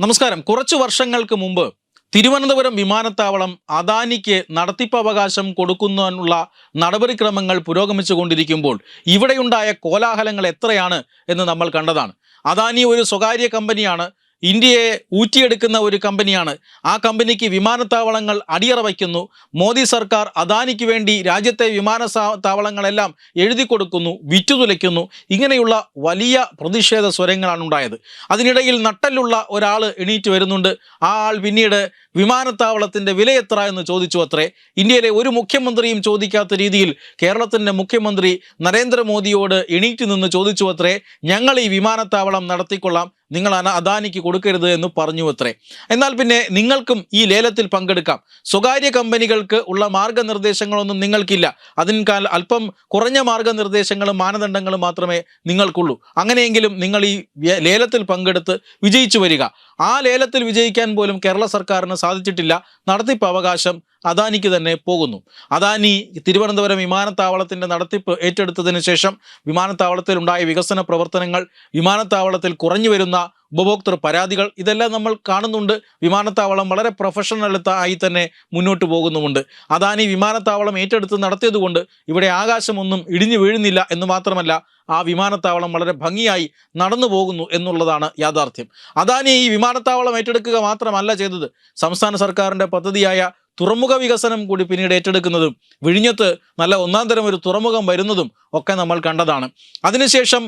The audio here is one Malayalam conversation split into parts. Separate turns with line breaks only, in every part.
നമസ്കാരം. കുറച്ചു വർഷങ്ങൾക്ക് മുമ്പ് തിരുവനന്തപുരം വിമാനത്താവളം അദാനിക്ക് നടത്തിപ്പ് അവകാശം കൊടുക്കുന്നതിനുള്ള നടപടിക്രമങ്ങൾ പുരോഗമിച്ചുകൊണ്ടിരിക്കുമ്പോൾ ഇവിടെയുണ്ടായ കോലാഹലങ്ങൾ എത്രയാണ് എന്ന് നമ്മൾ കണ്ടതാണ്. അദാനി ഒരു സ്വകാര്യ കമ്പനിയാണ്. ഇന്ത്യയെ ഊറ്റിയെടുക്കുന്ന ഒരു കമ്പനിയാണ്. ആ കമ്പനിക്ക് വിമാനത്താവളങ്ങൾ അടിയറ വയ്ക്കുന്നു. മോദി സർക്കാർ അദാനിക്ക് വേണ്ടി രാജ്യത്തെ വിമാന താവളങ്ങളെല്ലാം എഴുതി കൊടുക്കുന്നു വിറ്റുതുലയ്ക്കുന്നു ഇങ്ങനെയുള്ള വലിയ പ്രതിഷേധ സ്വരങ്ങളാണ് ഉണ്ടായത്. അതിനിടയിൽ നട്ടലുള്ള ഒരാൾ എണീറ്റ് വരുന്നുണ്ട്. ആ ആൾ പിന്നീട് വിമാനത്താവളത്തിന്റെ വില എത്ര എന്ന് ചോദിച്ചു അത്രേ. ഇന്ത്യയിലെ ഒരു മുഖ്യമന്ത്രിയും ചോദിക്കാത്ത രീതിയിൽ കേരളത്തിന്റെ മുഖ്യമന്ത്രി നരേന്ദ്രമോദിയോട് എണീറ്റ് നിന്ന് ചോദിച്ചു അത്രേ ഞങ്ങൾ ഈ വിമാനത്താവളം നടത്തിക്കൊള്ളാം. നിങ്ങൾ അദാനിക്ക് കൊടുക്കരുത് എന്ന് പറഞ്ഞു അത്രേ. എന്നാൽ പിന്നെ നിങ്ങൾക്കും ഈ ലേലത്തിൽ പങ്കെടുക്കാം. സ്വകാര്യ കമ്പനികൾക്ക് ഉള്ള മാർഗനിർദ്ദേശങ്ങളൊന്നും നിങ്ങൾക്കില്ല. അതിനേക്കാൾ അല്പം കുറഞ്ഞ മാർഗനിർദ്ദേശങ്ങളും മാനദണ്ഡങ്ങളും മാത്രമേ നിങ്ങൾക്കുള്ളൂ. അങ്ങനെയെങ്കിലും നിങ്ങൾ ഈ ലേലത്തിൽ പങ്കെടുത്ത് വിജയിച്ചു വരിക. ആ ലേലത്തിൽ വിജയിക്കാൻ പോലും കേരള സർക്കാരിന് സാധിച്ചിട്ടില്ല. നടത്തിപ്പ് അവകാശം അദാനിക്ക് തന്നെ പോകുന്നു. അദാനി തിരുവനന്തപുരം വിമാനത്താവളത്തിന്റെ നടത്തിപ്പ് ഏറ്റെടുത്തതിന് ശേഷം വിമാനത്താവളത്തിൽ ഉണ്ടായ വികസന പ്രവർത്തനങ്ങൾ വിമാനത്താവളത്തിൽ കുറഞ്ഞു വരുന്ന ഉപഭോക്തൃ പരാതികൾ ഇതെല്ലാം നമ്മൾ കാണുന്നുണ്ട്. വിമാനത്താവളം വളരെ പ്രൊഫഷണൽ ആയി തന്നെ മുന്നോട്ട് പോകുന്നുമുണ്ട്. അദാനി വിമാനത്താവളം ഏറ്റെടുത്ത് നടത്തിയതുകൊണ്ട് ഇവിടെ ആകാശമൊന്നും ഇടിഞ്ഞു വീഴുന്നില്ല എന്ന് മാത്രമല്ല ആ വിമാനത്താവളം വളരെ ഭംഗിയായി നടന്നു പോകുന്നു എന്നുള്ളതാണ് യാഥാർത്ഥ്യം. അദാനി ഈ വിമാനത്താവളം ഏറ്റെടുക്കുക മാത്രമല്ല ചെയ്തത്. സംസ്ഥാന സർക്കാരിന്റെ പദ്ധതിയായ തുറമുഖ വികസനം കൂടി പിന്നീട് ഏറ്റെടുക്കുന്നതും വിഴിഞ്ഞത്ത് നല്ല ഒന്നാം തരം ഒരു തുറമുഖം വരുന്നതും ഒക്കെ നമ്മൾ കണ്ടതാണ്. അതിനുശേഷം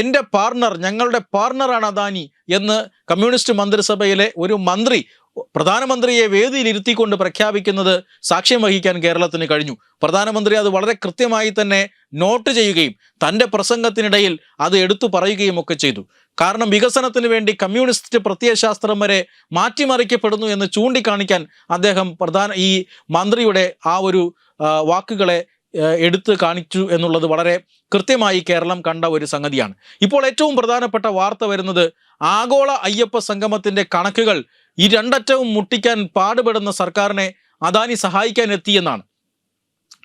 എന്റെ പാർട്ണർ ഞങ്ങളുടെ പാർട്ണറാണ് അദാനി എന്ന് കമ്മ്യൂണിസ്റ്റ് മന്ത്രിസഭയിലെ ഒരു മന്ത്രി പ്രധാനമന്ത്രിയെ വേദിയിൽ ഇരുത്തിക്കൊണ്ട് പ്രഖ്യാപിക്കുന്നത് സാക്ഷ്യം വഹിക്കാൻ കേരളത്തിന് കഴിഞ്ഞു. പ്രധാനമന്ത്രി അത് വളരെ കൃത്യമായി തന്നെ നോട്ട് ചെയ്യുകയും തന്റെ പ്രസംഗത്തിനിടയിൽ അത് എടുത്തു പറയുകയും ഒക്കെ ചെയ്തു. കാരണം വികസനത്തിന് വേണ്ടി കമ്മ്യൂണിസ്റ്റ് പ്രത്യയശാസ്ത്രം വരെ മാറ്റിമറിക്കപ്പെടുന്നു എന്ന് ചൂണ്ടിക്കാണിക്കാൻ അദ്ദേഹം പ്രധാന ഈ മന്ത്രിയുടെ ആ ഒരു വാക്കുകളെ എടുത്ത് കാണിച്ചു എന്നുള്ളത് വളരെ കൃത്യമായി കേരളം കണ്ട ഒരു സംഗതിയാണ്. ഇപ്പോൾ ഏറ്റവും പ്രധാനപ്പെട്ട വാർത്ത വരുന്നത് ആഗോള അയ്യപ്പ സംഗമത്തിന്റെ കണക്കുകൾ ഈ രണ്ടറ്റവും മുട്ടിക്കാൻ പാടുപെടുന്ന സർക്കാരിനെ അദാനി സഹായിക്കാൻ എത്തിയെന്നാണ്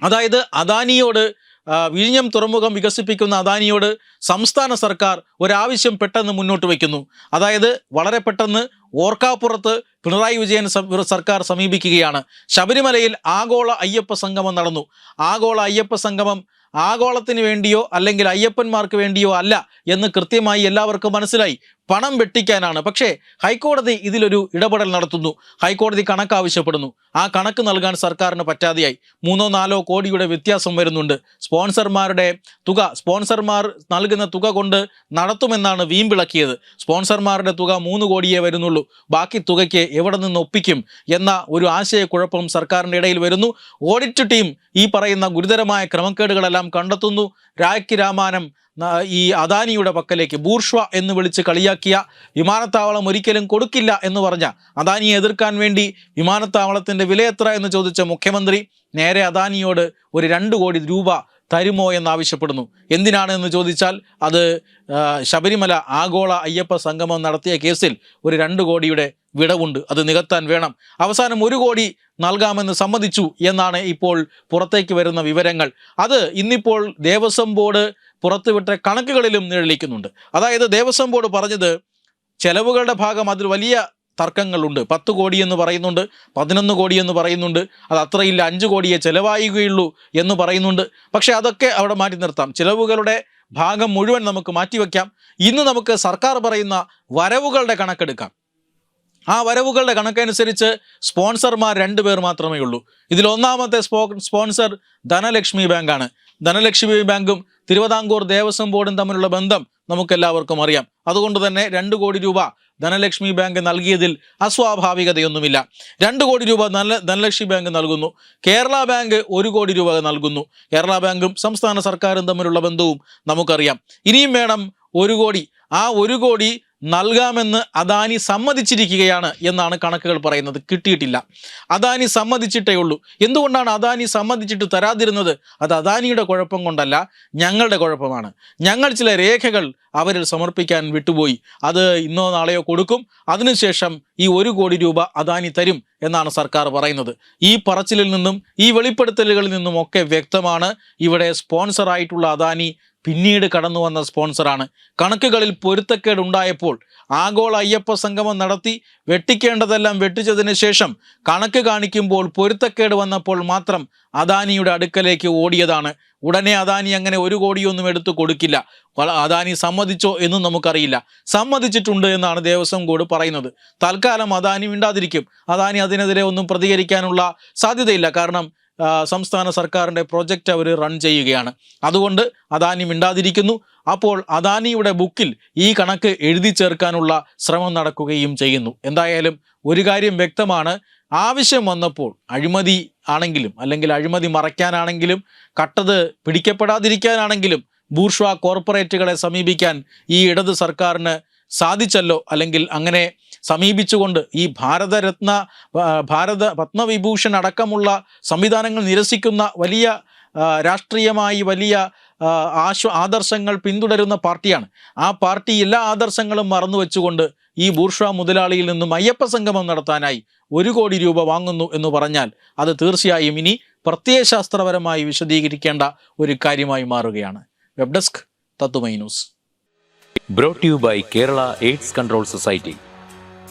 അതായത് അദാനിയോട് വിഴിഞ്ഞം തുറമുഖം വികസിപ്പിക്കുന്ന അദാനിയോട് സംസ്ഥാന സർക്കാർ ഒരാവശ്യം പെട്ടെന്ന് മുന്നോട്ട് വയ്ക്കുന്നു. അതായത് വളരെ പെട്ടെന്ന് ഓർക്കാപ്പുറത്ത് പിണറായി വിജയൻ സർക്കാർ സമീപിക്കുകയാണ്. ശബരിമലയിൽ ആഗോള അയ്യപ്പ സംഗമം നടന്നു. ആഗോള അയ്യപ്പ സംഗമം ആഗോളത്തിന് വേണ്ടിയോ അല്ലെങ്കിൽ അയ്യപ്പന്മാർക്ക് വേണ്ടിയോ അല്ല എന്ന് കൃത്യമായി എല്ലാവർക്കും മനസ്സിലായി. പണം വെട്ടിക്കാനാണ്. പക്ഷേ ഹൈക്കോടതി ഇതിലൊരു ഇടപെടൽ നടത്തുന്നു. ഹൈക്കോടതി കണക്ക് ആവശ്യപ്പെടുന്നു ആ കണക്ക് നൽകാൻ സർക്കാരിന് പറ്റാതെയായി. മൂന്നോ നാലോ കോടിയുടെ വ്യത്യാസം വരുന്നുണ്ട്. സ്പോൺസർമാരുടെ തുക സ്പോൺസർമാർ നൽകുന്ന തുക കൊണ്ട് നടത്തുമെന്നാണ് വീമ്പിളക്കിയത്. സ്പോൺസർമാരുടെ തുക മൂന്ന് കോടിയേ വരുന്നുള്ളൂ. ബാക്കി തുകയ്ക്ക് എവിടെ നിന്ന് ഒപ്പിക്കും എന്ന ഒരു ആശയക്കുഴപ്പം സർക്കാരിന്റെ ഇടയിൽ വരുന്നു. ഓഡിറ്റ് ടീം ഈ പറയുന്ന ഗുരുതരമായ ക്രമക്കേടുകളെല്ലാം കണ്ടെത്തുന്നു. രാഖി രാമാനം ഈ അദാനിയുടെ പക്കലേക്ക് ബൂർഷ്വ എന്ന് വിളിച്ച് കളിയാക്കിയ വിമാനത്താവളം ഒരിക്കലും കൊടുക്കില്ല എന്ന് പറഞ്ഞ അദാനിയെ എതിർക്കാൻ വേണ്ടി വിമാനത്താവളത്തിന്റെ വില എത്ര എന്ന് ചോദിച്ച മുഖ്യമന്ത്രി നേരെ അദാനിയോട് ഒരു രണ്ട് കോടി രൂപ തരുമോ എന്നാവശ്യപ്പെടുന്നു എന്തിനാണ് എന്ന് ചോദിച്ചാൽ അത് ശബരിമല ആഗോള അയ്യപ്പ സംഗമം നടത്തിയ കേസിൽ ഒരു രണ്ട് കോടിയുടെ വിടവുണ്ട്. അത് നികത്താൻ വേണം. അവസാനം ഒരു കോടി നൽകാമെന്ന് സമ്മതിച്ചു എന്നാണ് ഇപ്പോൾ പുറത്തേക്ക് വരുന്ന വിവരങ്ങൾ. അത് ഇന്നിപ്പോൾ ദേവസ്വം ബോർഡ് പുറത്തുവിട്ട കണക്കുകളിലും നിഴലിക്കുന്നുണ്ട്. അതായത് ദേവസ്വം ബോർഡ് പറഞ്ഞത് ചെലവുകളുടെ ഭാഗം അതിൽ വലിയ തർക്കങ്ങളുണ്ട്. പത്ത് കോടി എന്ന് പറയുന്നുണ്ട് പതിനൊന്ന് കോടി എന്ന് പറയുന്നുണ്ട് അത് അത്രയില്ല അഞ്ച് കോടിയെ ചെലവായുകയുള്ളൂ എന്ന് പറയുന്നുണ്ട്. പക്ഷേ അതൊക്കെ അവിടെ മാറ്റി നിർത്താം. ചിലവുകളുടെ ഭാഗം മുഴുവൻ നമുക്ക് മാറ്റിവെക്കാം ഇന്ന് നമുക്ക് സർക്കാർ പറയുന്ന വരവുകളുടെ കണക്കെടുക്കാം. ആ വരവുകളുടെ കണക്കനുസരിച്ച് സ്പോൺസർമാർ രണ്ട് പേർ മാത്രമേ ഉള്ളൂ. ഇതിൽ ഒന്നാമത്തെ സ്പോ സ്പോൺസർ ധനലക്ഷ്മി ബാങ്കാണ്. ധനലക്ഷ്മി ബാങ്കും തിരുവിതാംകൂർ ദേവസ്വം ബോർഡും തമ്മിലുള്ള ബന്ധം നമുക്കെല്ലാവർക്കും അറിയാം. അതുകൊണ്ട് തന്നെ രണ്ട് കോടി രൂപ ധനലക്ഷ്മി ബാങ്ക് നൽകിയതിൽ അസ്വാഭാവികതയൊന്നുമില്ല. രണ്ട് കോടി രൂപ ധന ധനലക്ഷ്മി ബാങ്ക് നൽകുന്നു. കേരള ബാങ്ക് ഒരു കോടി രൂപ നൽകുന്നു. കേരള ബാങ്കും സംസ്ഥാന സർക്കാരും തമ്മിലുള്ള ബന്ധവും നമുക്കറിയാം. ഇനിയും വേണം ഒരു കോടി. ആ ഒരു കോടി നൽകാമെന്ന് അദാനി സമ്മതിച്ചിരിക്കുകയാണ് എന്നാണ് കണക്കുകൾ പറയുന്നത്. കിട്ടിയിട്ടില്ല. അദാനി സമ്മതിച്ചിട്ടേ ഉള്ളൂ. എന്തുകൊണ്ടാണ് അദാനി സമ്മതിച്ചിട്ട് തരാതിരുന്നത്? അത് അദാനിയുടെ കുഴപ്പം കൊണ്ടല്ല ഞങ്ങളുടെ കുഴപ്പമാണ്. ഞങ്ങൾ ചില രേഖകൾ അവരിൽ സമർപ്പിക്കാൻ വിട്ടുപോയി. അത് ഇന്നോ നാളെയോ കൊടുക്കും. അതിനുശേഷം ഈ ഒരു കോടി രൂപ അദാനി തരും എന്നാണ് സർക്കാർ പറയുന്നത്. ഈ പറച്ചിലിൽ നിന്നും ഈ വെളിപ്പെടുത്തലുകളിൽ നിന്നും ഒക്കെ വ്യക്തമാണ് ഇവിടെ സ്പോൺസറായിട്ടുള്ള അദാനി പിന്നീട് കടന്നു വന്ന സ്പോൺസറാണ്. കണക്കുകളിൽ പൊരുത്തക്കേട് ഉണ്ടായപ്പോൾ ആഗോള അയ്യപ്പ സംഗമം നടത്തി വെട്ടിക്കേണ്ടതെല്ലാം വെട്ടിച്ചതിന് ശേഷം കണക്ക് കാണിക്കുമ്പോൾ പൊരുത്തക്കേട് വന്നപ്പോൾ മാത്രം അദാനിയുടെ അടുക്കലേക്ക് ഓടിയതാണ്. ഉടനെ അദാനി അങ്ങനെ ഒരു കോടിയൊന്നും എടുത്തു കൊടുക്കില്ല. അദാനി സമ്മതിച്ചോ എന്നും നമുക്കറിയില്ല. സമ്മതിച്ചിട്ടുണ്ട് എന്നാണ് ദേവസ്വം ബോർഡ് പറയുന്നത്. തൽക്കാലം അദാനി മിണ്ടാതിരിക്കും. അദാനി അതിനെതിരെ ഒന്നും പ്രതികരിക്കാനുള്ള സാധ്യതയില്ല. കാരണം സംസ്ഥാന സർക്കാരിന്റെ പ്രൊജക്റ്റ് അവർ റൺ ചെയ്യുകയാണ്. അതുകൊണ്ട് അദാനി മിണ്ടാതിരിക്കുന്നു. അപ്പോൾ അദാനിയുടെ ബുക്കിൽ ഈ കണക്ക് എഴുതി ചേർക്കാനുള്ള ശ്രമം നടക്കുകയും ചെയ്യുന്നു. എന്തായാലും ഒരു കാര്യം വ്യക്തമാണ്. ആവശ്യം വന്നപ്പോൾ അഴിമതി ആണെങ്കിലും അല്ലെങ്കിൽ അഴിമതി മറയ്ക്കാനാണെങ്കിലും കട്ടത് പിടിക്കപ്പെടാതിരിക്കാനാണെങ്കിലും ബൂർഷ്വാ കോർപ്പറേറ്റുകളെ സമീപിക്കാൻ ഈ ഇടത് സർക്കാരിന് സാധിച്ചല്ലോ? അല്ലെങ്കിൽ അങ്ങനെ സമീപിച്ചുകൊണ്ട് ഈ ഭാരതരത്ന ഭാരത പത്മവിഭൂഷൺ അടക്കമുള്ള സംവിധാനങ്ങൾ നിരസിക്കുന്ന വലിയ രാഷ്ട്രീയമായി വലിയ ആശ്വ ആദർശങ്ങൾ പിന്തുടരുന്ന പാർട്ടിയാണ്. ആ പാർട്ടി എല്ലാ ആദർശങ്ങളും മറന്നു വെച്ചുകൊണ്ട് ഈ ബൂർഷ മുതലാളിയിൽ നിന്നും അയ്യപ്പ സംഗമം നടത്താനായി ഒരു കോടി രൂപ വാങ്ങുന്നു എന്ന് പറഞ്ഞാൽ അത് തീർച്ചയായും ഇനി പ്രത്യയശാസ്ത്രപരമായി വിശദീകരിക്കേണ്ട ഒരു കാര്യമായി മാറുകയാണ്. Web desk news.
Brought you by Kerala AIDS control society